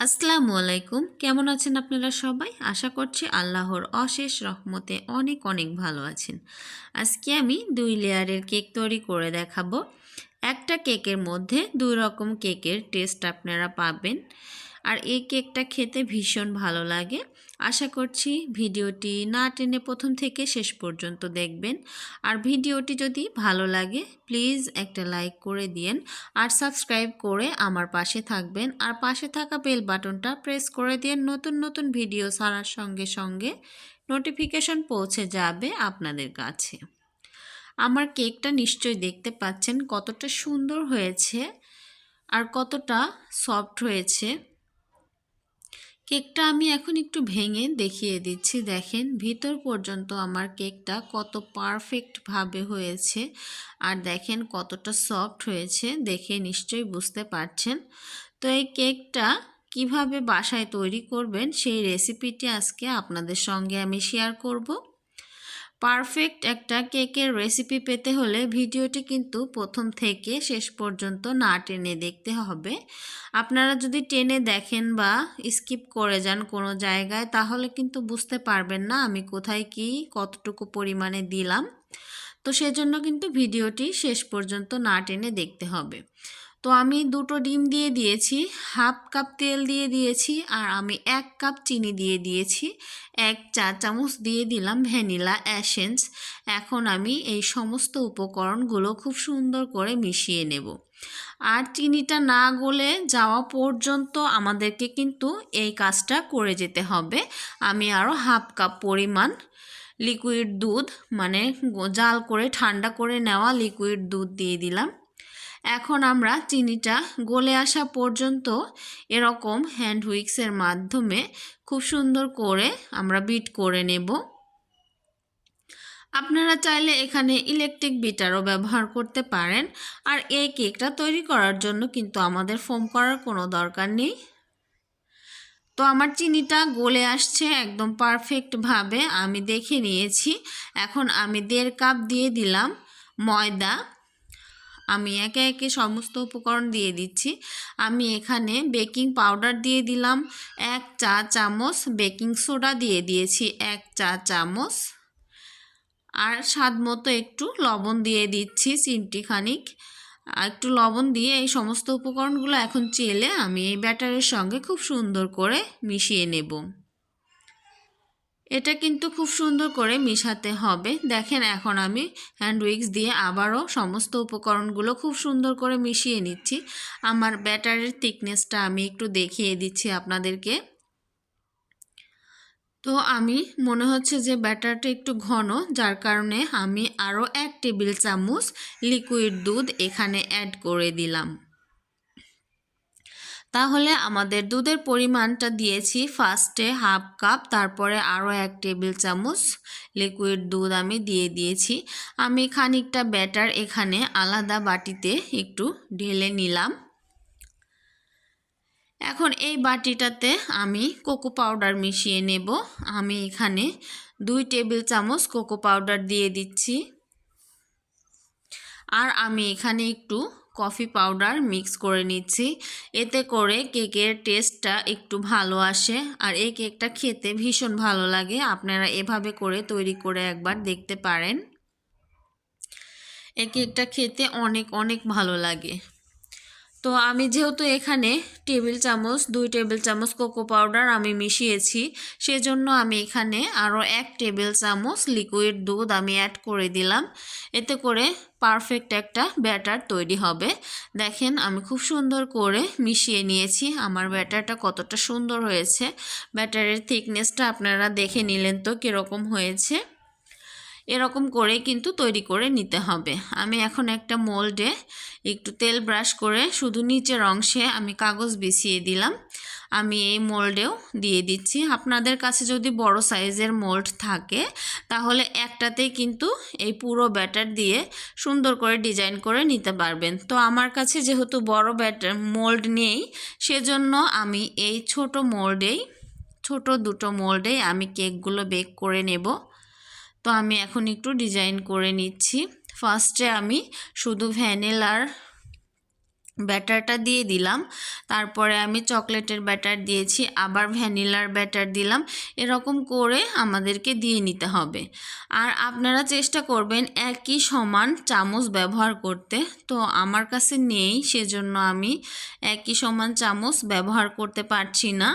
আসসালামু আলাইকুম। কেমন আছেন আপনারা সবাই? আশা করছি আল্লাহর অশেষ রহমতে অনেক অনেক ভালো আছেন। আজকে আমি দুই লেয়ারের কেক তৈরি করে দেখাবো। একটা কেকের মধ্যে দুই রকম কেকের টেস্ট আপনারা পাবেন। আর এই কেকটা খেতে ভীষণ ভালো লাগে। আশা করছি ভিডিওটি না টেনে প্রথম থেকে শেষ পর্যন্ত দেখবেন। আর ভিডিওটি যদি ভালো লাগে, প্লিজ একটা লাইক করে দিয়েন। আর সাবস্ক্রাইব করে আমার পাশে থাকবেন। আর পাশে থাকা বেল বাটনটা প্রেস করে দিয়ে নতুন নতুন ভিডিও ছাড়ার সঙ্গে সঙ্গে নোটিফিকেশন পৌঁছে যাবে আপনাদের কাছে। আমার কেকটা নিশ্চয়ই দেখতে পাচ্ছেন কতটা সুন্দর হয়েছে আর কতটা সফট হয়েছে। কেকটা আমি এখন একটু ভেঙে দেখিয়ে দিচ্ছি, দেখেন। ভিতর পর্যন্ত আমার কেকটা কত পারফেক্টভাবে হয়েছে আর দেখেন কতটা সফট হয়েছে, দেখে নিশ্চয়ই বুঝতে পারছেন। তো এই কেকটা কীভাবে বাসায় তৈরি করবেন সেই রেসিপিটি আজকে আপনাদের সঙ্গে আমি শেয়ার করব। পারফেক্ট একটা কেকের রেসিপি পেতে হলে ভিডিওটি কিন্তু প্রথম থেকে শেষ পর্যন্ত না টেনে দেখতে হবে। আপনারা যদি টেনে দেখেন বা স্কিপ করে যান কোনো জায়গায়, তাহলে কিন্তু বুঝতে পারবেন না আমি কোথায় কি, কতটুকু পরিমাণে দিলাম। তো সেজন্য কিন্তু ভিডিওটি শেষ পর্যন্ত না টেনে দেখতে হবে। তো আমি দুটো ডিম দিয়ে দিয়েছি, হাফ কাপ তেল দিয়ে দিয়েছি আর আমি এক কাপ চিনি দিয়ে দিয়েছি। এক চা চামচ দিয়ে দিলাম ভ্যানিলা অ্যাসেন্স এখন আমি এই সমস্ত উপকরণগুলো খুব সুন্দর করে মিশিয়ে নেব। আর চিনিটা না গলে যাওয়া পর্যন্ত আমাদেরকে কিন্তু এই কাজটা করে যেতে হবে। আমি আরও হাফ কাপ পরিমাণ লিকুইড দুধ মানে জাল করে ঠান্ডা করে নেওয়া লিকুইড দুধ দিয়ে দিলাম। এখন আমরা চিনিটা গলে আসা পর্যন্ত এরকম হ্যান্ড হুইক্সের মাধ্যমে খুব সুন্দর করে আমরা বিট করে নেব। আপনারা চাইলে এখানে ইলেকট্রিক বিটারও ব্যবহার করতে পারেন। আর এই কেকটা তৈরি করার জন্য কিন্তু আমাদের ফোম করার কোনো দরকার নেই। তো আমার চিনিটা গলে আসছে একদম পারফেক্টভাবে আমি দেখে নিয়েছি। এখন আমি দেড় কাপ দিয়ে দিলাম ময়দা। আমি একে একে সমস্ত উপকরণ দিয়ে দিচ্ছি। আমি এখানে বেকিং পাউডার দিয়ে দিলাম। এক চা চামচ বেকিং সোডা দিয়ে দিয়েছি। এক চা চামচ। আর স্বাদ মতো একটু লবণ দিয়ে দিচ্ছি চিমটি খানিক। একটু লবণ দিয়ে এই সমস্ত উপকরণগুলো এখন চেলে আমি এই ব্যাটারের সঙ্গে খুব সুন্দর করে মিশিয়ে নেব। এটা কিন্তু খুব সুন্দর করে মিশাতে হবে। দেখেন এখন আমি হ্যান্ড উইক্স দিয়ে আবারও সমস্ত উপকরণগুলো খুব সুন্দর করে মিশিয়ে নিচ্ছি। আমার ব্যাটারের থিকনেসটা আমি একটু দেখিয়ে দিচ্ছি আপনাদেরকে। তো আমি মনে হচ্ছে যে ব্যাটারটা একটু ঘন, যার কারণে আমি আরও এক টেবিল চামচ লিকুইড দুধ এখানে অ্যাড করে দিলাম। তাহলে আমাদের দুধের পরিমাণটা দিয়েছি ফার্স্টে হাফ কাপ তারপরে আরও এক টেবিল চামচ লিকুইড দুধ আমি দিয়ে দিয়েছি। আমি খানিকটা ব্যাটার এখানে আলাদা বাটিতে একটু ঢেলে নিলাম। এখন এই বাটিটাতে আমি কোকো পাউডার মিশিয়ে নেব। আমি এখানে দুই টেবিল চামচ কোকো পাউডার দিয়ে দিচ্ছি। আর আমি এখানে একটু কফি পাউডার মিক্স করে নিচ্ছি। এতে করে কেকের টেস্টটা একটু ভালো আসে। আর এই কেকটা খেতে ভীষণ ভালো লাগে। আপনারা এভাবে করে তৈরি করে একবার দেখতে পারেন। এই কেকটা খেতে অনেক অনেক ভালো লাগে। তো আমি যেহেতু এখানে টেবিল চামচ, দুই টেবিল চামচ কোকো পাউডার আমি মিশিয়েছি, সেজন্য আমি এখানে আরও এক টেবিল চামচ লিকুইড দুধ আমি অ্যাড করে দিলাম। এতে করে পারফেক্ট একটা ব্যাটার তৈরি হবে। দেখেন, আমি খুব সুন্দর করে মিশিয়ে নিয়েছি। আমার ব্যাটারটা কতটা সুন্দর হয়েছে। ব্যাটারের থিকনেসটা আপনারা দেখে নিলেন তো কীরকম হয়েছে। এরকম করে কিন্তু তৈরি করে নিতে হবে। আমি এখন একটা মোল্ডে একটু তেল ব্রাশ করে শুধু নিচের অংশে আমি কাগজ বিছিয়ে দিলাম। আমি এই মোল্ডেও দিয়ে দিচ্ছি। আপনাদের কাছে যদি বড় সাইজের মোল্ড থাকে, তাহলে একটাতেই কিন্তু এই পুরো ব্যাটার দিয়ে সুন্দর করে ডিজাইন করে নিতে পারবেন। তো আমার কাছে যেহেতু বড় ব্যাটার মোল্ড নেই, সেজন্য আমি এই ছোট মোল্ডেই, ছোট দুটো মোল্ডেই আমি কেকগুলো বেক করে নেব। তো আমি এখন একটু ডিজাইন করে নিচ্ছি। ফার্স্টে আমি শুধু ভ্যানিলার ব্যাটারটা দিয়ে দিলাম। তারপরে আমি চকলেটের ব্যাটার দিয়েছি, আবার ভ্যানিলার ব্যাটার দিলাম। এরকম করে আমাদেরকে দিয়ে নিতে হবে। আর আপনারা চেষ্টা করবেন একই সমান চামচ ব্যবহার করতে। তো আমার কাছে নেই, সেজন্য আমি একই সমান চামচ ব্যবহার করতে পারছি না।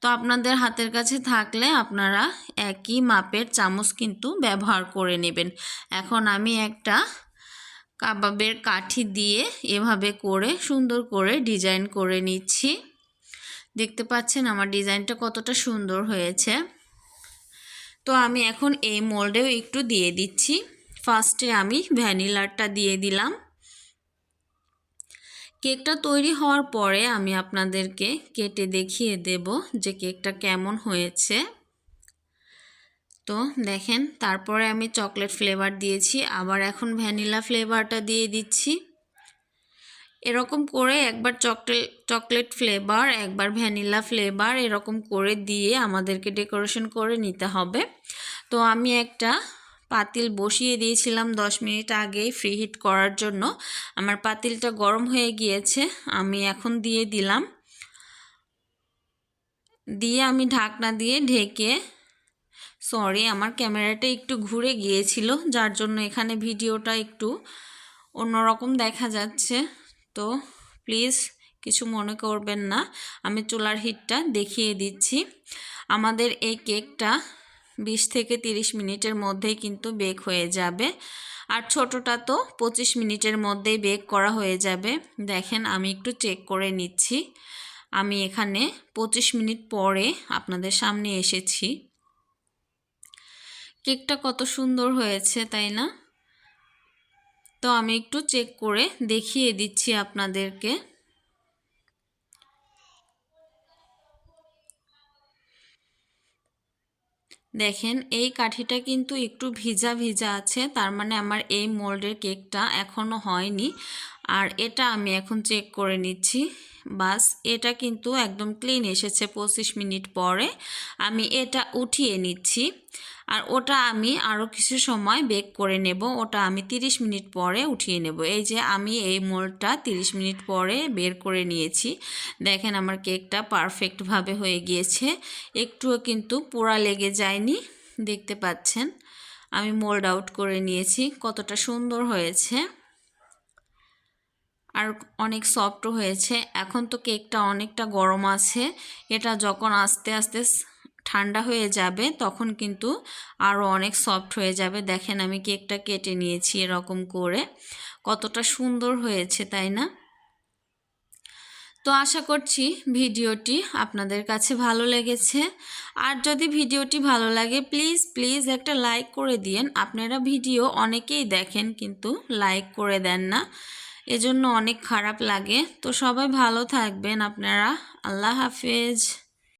তো আপনাদের হাতের কাছে থাকলে আপনারা একই মাপের চামচ কিন্তু ব্যবহার করে নেবেন। এখন আমি একটা কাবাবের কাঠি দিয়ে এভাবে করে, সুন্দর করে ডিজাইন করে নিচ্ছি। দেখতে পাচ্ছেন আমার ডিজাইনটা কতটা সুন্দর হয়েছে। তো আমি এখন এই মোল্ডেও একটু দিয়ে দিচ্ছি। ফার্স্টে আমি ভ্যানিলারটা দিয়ে দিলাম। কেকটা তৈরি হওয়ার পরে আমি আপনাদেরকে কেটে দেখিয়ে দেব যে কেকটা কেমন হয়েছে। তো দেখেন, তারপরে আমি চকলেট ফ্লেভার দিয়েছি, আবার এখন ভ্যানিলা ফ্লেভারটা দিয়ে দিচ্ছি। এরকম করে একবার চকলেট চকলেট ফ্লেভার, একবার ভ্যানিলা ফ্লেভার এরকম করে দিয়ে আমাদেরকে ডেকোরেশন করে নিতে হবে। তো আমি একটা পাতিল বসিয়ে দিয়েছিলাম দশ মিনিট আগেই ফ্রি হিট করার জন্য। আমার পাতিলটা গরম হয়ে গিয়েছে, আমি এখন দিয়ে দিলাম। দিয়ে আমি ঢাকনা দিয়ে ঢেকে সরি আমার ক্যামেরাটা একটু ঘুরে গিয়েছিল, যার জন্য এখানে ভিডিওটা একটু অন্যরকম দেখা যাচ্ছে। তো প্লিজ কিছু মনে করবেন না, আমি চুলার হিটটা দেখিয়ে দিচ্ছি। আমাদের এই কেকটা বিশ থেকে তিরিশ মিনিটের মধ্যেই কিন্তু বেক হয়ে যাবে। আর ছোটটা তো পঁচিশ মিনিটের মধ্যেই বেক করা হয়ে যাবে। দেখেন, আমি একটু চেক করে নিচ্ছি। আমি এখানে পঁচিশ মিনিট পরে আপনাদের সামনে এসেছি। কেকটা কত সুন্দর হয়েছে, তাই না? তো আমি একটু চেক করে দেখিয়ে দিচ্ছি আপনাদেরকে। দেখেন, এই কাঠিটা কিন্তু একটু ভিজা ভিজা আছে, তার মানে আমার এই মোল্ডের কেকটা এখনও হয়নি। আর এটা আমি এখন চেক করে নিচ্ছি। বাস, এটা কিন্তু একদম ক্লিন এসেছে পঁচিশ মিনিট পরে। আমি এটা উঠিয়ে নিচ্ছি। আর ওটা আমি আরও কিছু সময় বেক করে নেব। ওটা আমি 30 মিনিট পরে উঠিয়ে নেব। এই যে আমি এই মোলটা 30 মিনিট পরে বের করে নিয়েছি। দেখেন আমার কেকটা পারফেক্টভাবে হয়ে গিয়েছে। একটুও কিন্তু পোড়া লেগে যায়নি। দেখতে পাচ্ছেন? আমি মোল্ড আউট করে নিয়েছি। কতটা সুন্দর হয়েছে। আর অনেক সফটও হয়েছে। এখন তো কেকটা অনেকটা গরম আছে। এটা যখন আস্তে আস্তে ঠান্ডা হয়ে যাবে, তখন কিন্তু আরও অনেক সফট হয়ে যাবে। দেখেন আমি কেকটা কেটে নিয়েছি এরকম করে। কতটা সুন্দর হয়েছে, তাই না? তো আশা করছি ভিডিওটি আপনাদের কাছে ভালো লেগেছে। আর যদি ভিডিওটি ভালো লাগে প্লিজ প্লিজ একটা লাইক করে দিন আপনারা ভিডিও অনেকেই দেখেন, কিন্তু লাইক করে দেন না। এজন্য অনেক খারাপ লাগে। তো সবাই ভালো থাকবেন আপনারা। আল্লাহ হাফেজ।